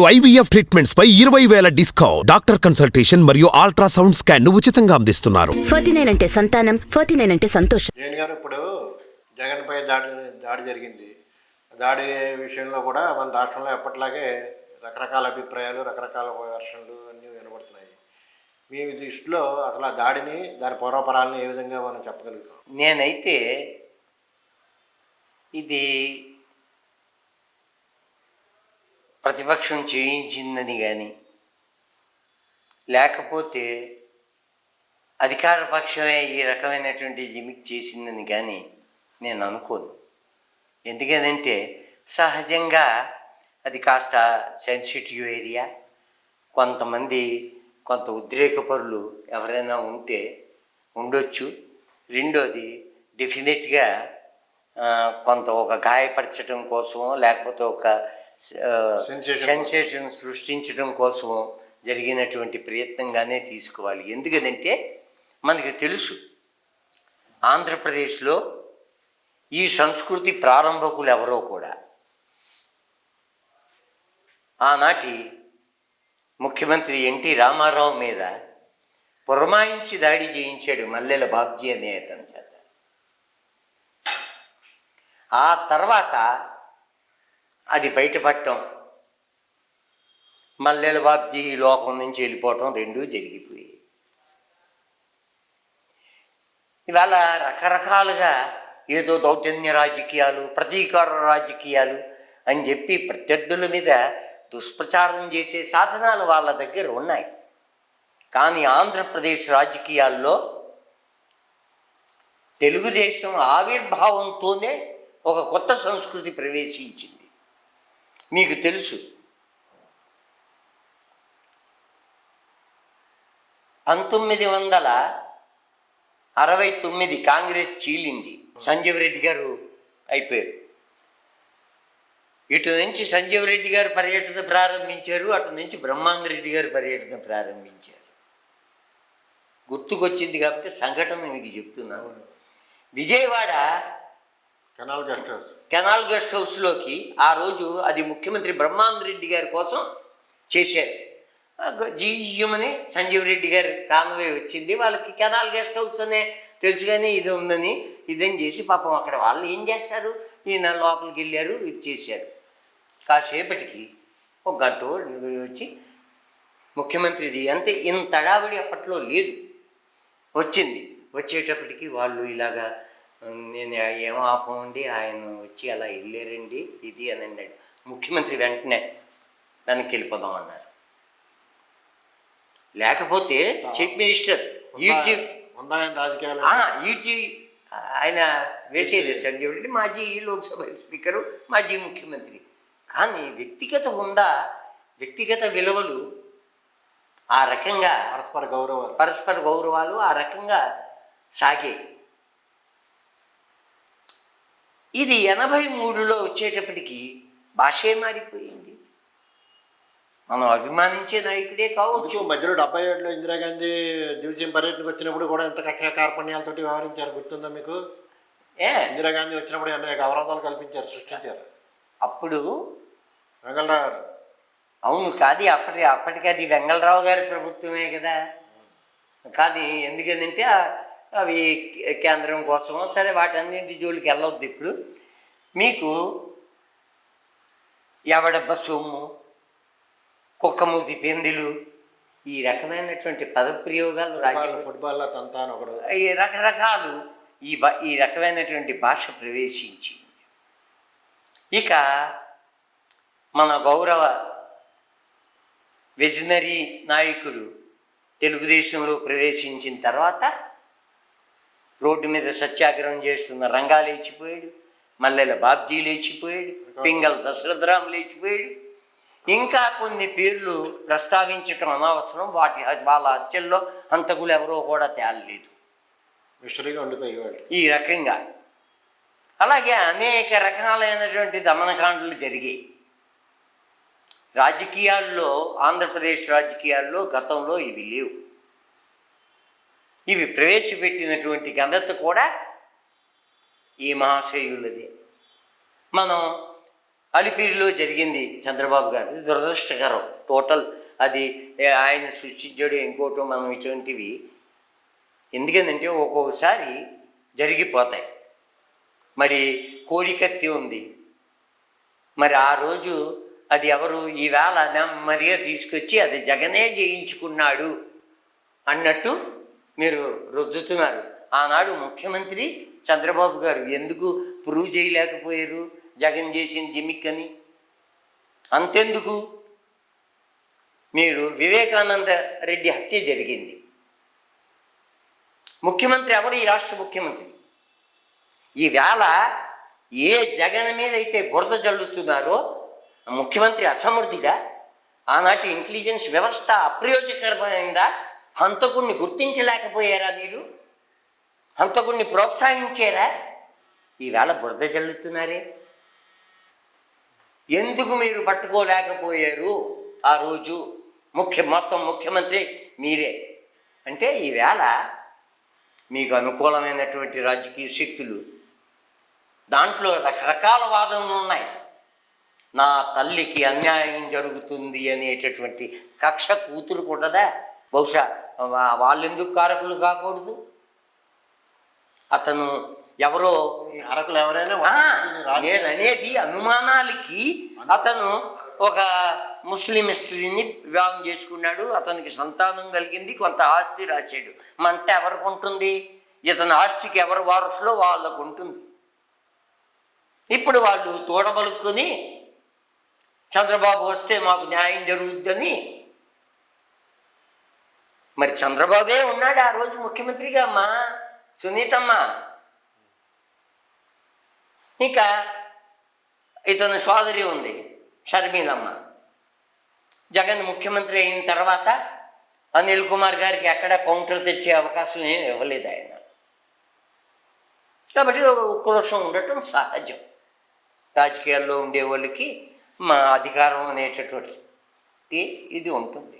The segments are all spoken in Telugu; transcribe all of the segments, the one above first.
ఐవీఎఫ్ ట్రీట్మెంట్స్ పై ఇరవై వేల డిస్కౌంట్. డాక్టర్ కన్సల్టేషన్ మరియు అల్ట్రాసౌండ్ స్కాన్ను ఉచితంగా అందిస్తున్నారు. ఫార్టీ నైన్ అంటే సంతానం ఫార్టీ నైన్ అంటే సంతోషం. జైన్ గారు ఇప్పుడు జగన్పై దాడి దాడి జరిగింది. దాడి విషయంలో కూడా మన రాష్ట్రంలో ఎప్పటిలాగే రకరకాల అభిప్రాయాలు రకరకాల వెర్షన్లు అన్నీ వినబడుతున్నాయి మీ దృష్టిలో అసలు ఆ దాడిని దాని పూర్వపరాలను ఏ విధంగా మనం చెప్పగలుగుతాం? నేనైతే ఇది ప్రతిపక్షం చేయించిందని కానీ లేకపోతే అధికార పక్షమే ఈ రకమైనటువంటి జిమిక్ చేసిందని కానీ నేను అనుకోను. ఎందుకనంటే సహజంగా అది కాస్త సెన్సిటివ్ ఏరియా. కొంతమంది కొంత ఉద్రేకపరులు ఎవరైనా ఉంటే ఉండొచ్చు. రెండోది డెఫినెట్గా కొంత ఒక గాయపరచడం కోసం లేకపోతే ఒక సెన్సేషన్ సృష్టించడం కోసమో జరిగినటువంటి ప్రయత్నంగానే తీసుకోవాలి. ఎందుకంటే మనకి తెలుసు ఆంధ్రప్రదేశ్లో ఈ సంస్కృతి ప్రారంభకులు ఎవరో కూడా. ఆనాటి ముఖ్యమంత్రి ఎన్టీ రామారావు మీద పురమాయించి దాడి చేయించాడు మల్లెల బాబ్జీ అనే అతని చేత. ఆ తర్వాత అది బయటపడటం. మల్లెల బాబ్జీ ఈ లోకం నుంచి వెళ్ళిపోవటం రెండూ జరిగిపోయాయి. ఇవాళ రకరకాలుగా ఏదో దౌర్జన్య రాజకీయాలు ప్రతీకార రాజకీయాలు అని చెప్పి ప్రత్యర్థుల మీద దుష్ప్రచారం చేసే సాధనాలు వాళ్ళ దగ్గర ఉన్నాయి. కానీ ఆంధ్రప్రదేశ్ రాజకీయాల్లో తెలుగుదేశం ఆవిర్భావంతోనే ఒక కొత్త సంస్కృతి ప్రవేశించింది. మీకు తెలుసు. పంతొమ్మిది వందల అరవై తొమ్మిది కాంగ్రెస్ చీలింది. సంజీవ్ రెడ్డి గారు అయిపోయారు. ఇటు నుంచి సంజీవ్ రెడ్డి గారు పర్యటన ప్రారంభించారు అటు నుంచి బ్రహ్మాందరెడ్డి గారు పర్యటన ప్రారంభించారు. గుర్తుకొచ్చింది కాబట్టి సంఘటన మీకు చెప్తున్నాను. Vijayawada canal guest house canal guest హౌస్లోకి ఆ రోజు అది ముఖ్యమంత్రి బ్రహ్మాందరెడ్డి గారి కోసం చేశారు. జీయమని సంజీవ్ రెడ్డి గారి కాన్వే వచ్చింది. వాళ్ళకి కెనాల్ గెస్ట్ హౌస్ అనే తెలుసు కానీ ఇది ఉందని ఇదని చేసి పాపం అక్కడ వాళ్ళు ఏం చేస్తారు? ఈయన లోపలికి వెళ్ళారు ఇది చేశారు. కాసేపటికి ఒక గంట వచ్చి ముఖ్యమంత్రిది అంటే ఇంత హడావిడి అప్పట్లో లేదు. వచ్చింది. వచ్చేటప్పటికి వాళ్ళు ఇలాగా నేను ఏం ఆపమండి ఆయన వచ్చి అలా వెళ్ళారండి ఇది అని అన్నాడు. ముఖ్యమంత్రి వెంటనే వెనక్కి వెళ్ళిపోదాం అన్నారు. లేకపోతే చీఫ్ మినిస్టర్ ఈడ్చి ఆయన వేసేది సంజయ్ రెడ్డి మాజీ లోక్సభ స్పీకరు మాజీ ముఖ్యమంత్రి. కానీ వ్యక్తిగత హుందా వ్యక్తిగత విలువలు ఆ రకంగా పరస్పర గౌరవాలు. పరస్పర గౌరవాలు ఆ రకంగా సాగే ఇది ఎనభై మూడులో వచ్చేటప్పటికి భాషే మారిపోయింది. మనం అభిమానించే నాయకుడే కావచ్చు. మధ్యలో డెబ్బై ఏడులో ఇందిరాగాంధీ దివిజయం పర్యటనకు వచ్చినప్పుడు కూడా ఎంత కక్ష కార్పణ్యాలతోటి వ్యవహరించారు గుర్తుందా మీకు? ఏ? ఇందిరాగాంధీ వచ్చినప్పుడు అనేక అవరోధాలు కల్పించారు సృష్టించారు. అప్పుడు? వెంగళరావు గారు. అవును కాదు అప్పటి అప్పటికి అది వెంగళరావు గారి ప్రభుత్వమే కదా. కానీ ఎందుకంటే అవి కేంద్రం కోసమో సరే వాటన్నింటి జోలికి వెళ్ళొద్దు ఇప్పుడు. మీకు ఎవడబ్బ సొమ్ము కుక్కమూతి పెందులు ఈ రకమైనటువంటి పదప్రయోగాలు రాజ్యం ఒకడు ఈ రకరకాలు ఈ బ ఈ రకమైనటువంటి భాష ప్రవేశించింది ఇక మన గౌరవ విజనరీ నాయకుడు తెలుగుదేశంలో ప్రవేశించిన తర్వాత రోడ్డు మీద సత్యాగ్రహం చేస్తున్న రంగా లేచిపోయాడు మల్లెల బాబ్జీ లేచిపోయాడు పింగళ దశరథరాం లేచిపోయాడు. ఇంకా కొన్ని పేర్లు ప్రస్తావించటం అనవసరం వాటి వాళ్ళ హత్యల్లో హంతకులు ఎవరో కూడా తేలలేదు. ఈ రకంగా. అలాగే అనేక రకాలైనటువంటి దమనకాండలు జరిగాయి. రాజకీయాల్లో ఆంధ్రప్రదేశ్ రాజకీయాల్లో గతంలో ఇవి లేవు. ఇవి ప్రవేశపెట్టినటువంటి ఘనత కూడా ఈ మహాశయులది. మనం అలిపిరిలో జరిగింది చంద్రబాబు గారు. ఇది దురదృష్టకరం. టోటల్ అది ఆయన సృష్టించాడు ఇంకోటో మనం ఇటువంటివి. ఎందుకంటే ఒక్కొక్కసారి జరిగిపోతాయి. మరి కోడికత్తి ఉంది. మరి ఆ రోజు అది ఎవరు ఈవేళ నెమ్మదిగా తీసుకొచ్చి అది జగనే జయించుకున్నాడు అన్నట్టు మీరు రుద్దుతున్నారు. ఆనాడు ముఖ్యమంత్రి చంద్రబాబు గారు ఎందుకు ప్రూవ్ చేయలేకపోయారు? జగన్ చేసిన జిమిక్ అని అంతెందుకు? మీరు వివేకానంద రెడ్డి హత్య జరిగింది. ముఖ్యమంత్రి ఎవరు? ఈ రాష్ట్ర ముఖ్యమంత్రి. ఈవేళ ఏ జగన్ మీద అయితే బురద జల్లుతున్నారో ముఖ్యమంత్రి అసమర్థుడా? ఆనాటి ఇంటెలిజెన్స్ వ్యవస్థ అప్రయోజకరమైందా? హంతకుణ్ణి గుర్తించలేకపోయారా మీరు? హంతకుణ్ణి ప్రోత్సహించారా? ఈవేళ బురద జల్లుతున్నారే. ఎందుకు మీరు పట్టుకోలేకపోయారు? ఆ రోజు ముఖ్య మొత్తం ముఖ్యమంత్రి మీరే. అంటే ఈవేళ మీకు అనుకూలమైనటువంటి రాజకీయ శక్తులు దాంట్లో రకరకాల వాదనలు ఉన్నాయి. నా తల్లికి అన్యాయం జరుగుతుంది అనేటటువంటి కక్ష కూతురు కూడా బహుశా వా- వాళ్ళెందుకు కారకులు కాకూడదు? అతను ఎవరో అరకులు ఎవరైనా నేను అనేది అనుమానాలకి అతను ఒక ముస్లిం స్త్రీని వివాహం చేసుకున్నాడు. అతనికి సంతానం కలిగింది. కొంత ఆస్తి రాశాడు. మంట ఎవరికి ఉంటుంది? ఇతని ఆస్తికి ఎవరు వారసులో వాళ్ళకు ఉంటుంది. ఇప్పుడు వాళ్ళు తోడబలుక్కుని చంద్రబాబు వస్తే మాకు న్యాయం జరుగుద్దని మరి చంద్రబాబే ఉన్నాడు ఆ రోజు ముఖ్యమంత్రిగా అమ్మా. సునీతమ్మ. ఇంకా ఇతని సోదరి ఉంది షర్మిలమ్మ. జగన్ ముఖ్యమంత్రి అయిన తర్వాత అనిల్ కుమార్ గారికి ఎక్కడ కౌంటర్ తెచ్చే అవకాశం ఏం ఇవ్వలేదు ఆయన. కాబట్టి ఉక్రోషం ఉండటం సహజం. రాజకీయాల్లో ఉండే వాళ్ళకి మా అధికారం అనేటటువంటి ఇది ఉంటుంది.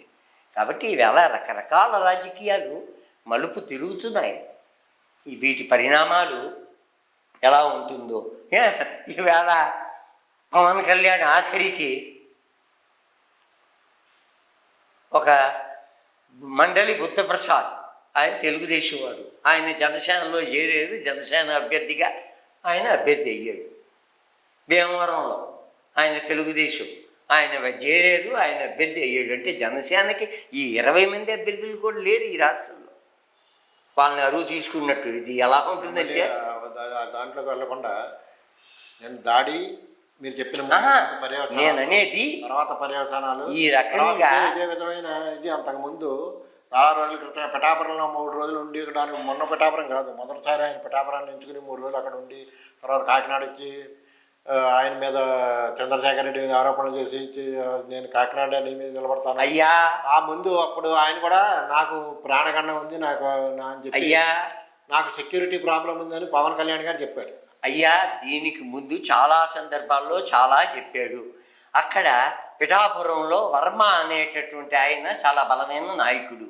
కాబట్టి ఈవేళ రకరకాల రాజకీయాలు మలుపు తిరుగుతున్నాయి. ఈ వీటి పరిణామాలు ఎలా ఉంటుందో? ఈవేళ పవన్ కళ్యాణ్ ఆఖరికి ఒక మండలి బుద్ధప్రసాద్ ఆయన తెలుగుదేశం వాడు. ఆయన జనసేనలో చేరాడు జనసేన అభ్యర్థిగా ఆయన అభ్యర్థి అయ్యాడు. భీమవరంలో ఆయన తెలుగుదేశం. ఆయన చేరారు ఆయన అభ్యర్థి అయ్యాడు. అంటే జనసేనకి ఈ ఇరవై మంది అభ్యర్థులు కూడా లేరు ఈ రాష్ట్రంలో. వాళ్ళని అరువు తీసుకున్నట్టు ఇది ఎలా ఉంటుందంటే దాంట్లోకి వెళ్ళకుండా నేను దాడి మీరు చెప్పిన నేను అనేది తర్వాత పర్యవసానాలు ఈ రకంగా- ఇదే విధమైన ఇది అంతకుముందు చాలా రోజుల క్రితం పిఠాపురంలో మూడు రోజులు ఉండి దానికి మొన్న పిఠాపురం కాదు మొదటిసారి ఆయన పిఠాపురాన్ని ఎంచుకుని మూడు రోజులు అక్కడ ఉండి తర్వాత కాకినాడ వచ్చి ఆయన మీద చంద్రశేఖర్ రెడ్డి మీద ఆరోపణలు చేసి నేను కాకినాడ నీ మీద నిలబడతాను. అయ్యా! ఆ ముందు అప్పుడు ఆయన కూడా నాకు ప్రాణగండం ఉంది నాకు నా అని చెప్పి అయ్యా! నాకు సెక్యూరిటీ ప్రాబ్లం ఉందని పవన్ కళ్యాణ్ గారు చెప్పారు. అయ్యా! దీనికి ముందు చాలా సందర్భాల్లో చాలా చెప్పాడు. అక్కడ పిఠాపురంలో వర్మ అనేటటువంటి ఆయన చాలా బలమైన నాయకుడు.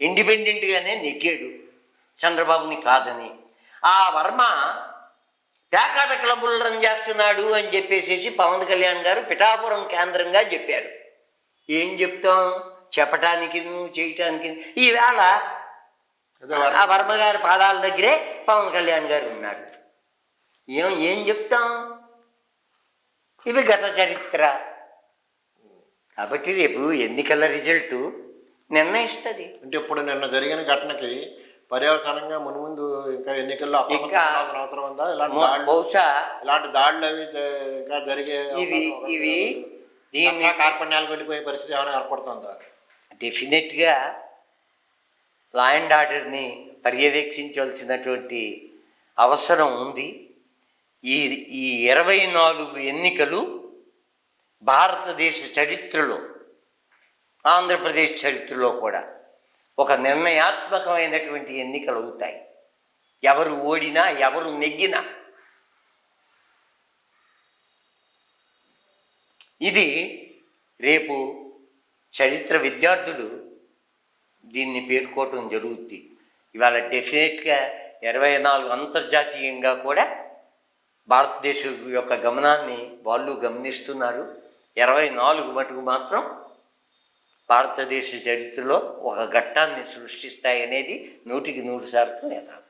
ఇండిపెండెంట్గానే నెగ్గాడు చంద్రబాబుని కాదని. ఆ వర్మ పేకాట క్లబ్బులు రన్ చేస్తున్నాడు అని చెప్పేసేసి పవన్ కళ్యాణ్ గారు పిఠాపురం కేంద్రంగా చెప్పారు. ఏం చెప్తాం? చెప్పటానికి చేయటానికి ఈవేళ ఆ వర్మ గారి పాదాల దగ్గరే పవన్ కళ్యాణ్ గారు ఉన్నారు. ఏం ఏం చెప్తాం? ఇది గత చరిత్ర. కాబట్టి రేపు ఎన్నికల రిజల్ట్ నిర్ణయిస్తుంది. అంటే ఇప్పుడు నిన్న జరిగిన ఘటనకి ఇంకా ఎన్నికల్లో అప్రమత్తం ఇంకా ఉండాల్సిన అవసరం ఉందా? ఇలాంటి బహుశా ఇలాంటి దాడులు అవి ఇంకా జరిగే ఇవి ఒకటి దీన్ని తప్ప కార్పణ్యాలకు వెళ్ళిపోయే పరిస్థితి ఏమైనా ఏర్పడుతుందా? డెఫినెట్గా లా అండ్ ఆర్డర్ని పర్యవేక్షించాల్సినటువంటి అవసరం ఉంది. ఈ ఈ ఇరవై నాలుగు ఎన్నికలు భారతదేశ చరిత్రలో ఆంధ్రప్రదేశ్ చరిత్రలో కూడా ఒక నిర్ణయాత్మకమైనటువంటి ఎన్నికలు అవుతాయి. ఎవరు ఓడినా ఎవరు నెగ్గినా. ఇది రేపు చరిత్ర విద్యార్థులు దీన్ని పేర్కోవటం జరుగుద్ది. ఇవాళ డెఫినెట్గా ఇరవై నాలుగు అంతర్జాతీయంగా కూడా భారతదేశం యొక్క గమనాన్ని వాళ్ళు గమనిస్తున్నారు. ఇరవై నాలుగు మటుకు మాత్రం భారతదేశ చరిత్రలో ఒక ఘట్టాన్ని సృష్టిస్తాయనేది నూటికి నూరు శాతం యథార్థం.